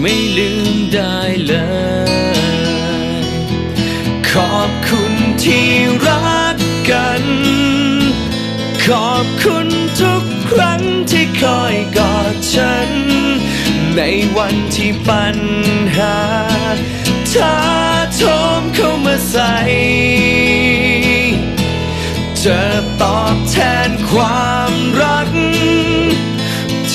ไม่ลืมได้เลย ขอบคุณที่รักกัน ขอบคุณทุกครั้งที่คอยกอดฉัน ในวันที่ปัญหาท้าโถมเข้ามาใส่จะตอบแทนความรัก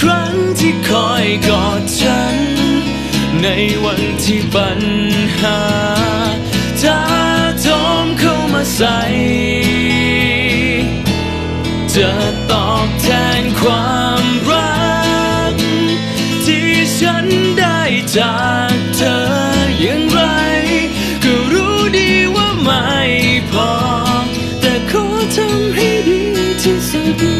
ครั้งที่คอยกอดฉัน ในวันที่ปัญหาท้าโถมเข้ามาใส่จะตอบแทนความรัก ที่ฉันได้จากเธออย่างไร ก็รู้ดีว่าไม่พอ แต่ขอทำให้ดีที่สุด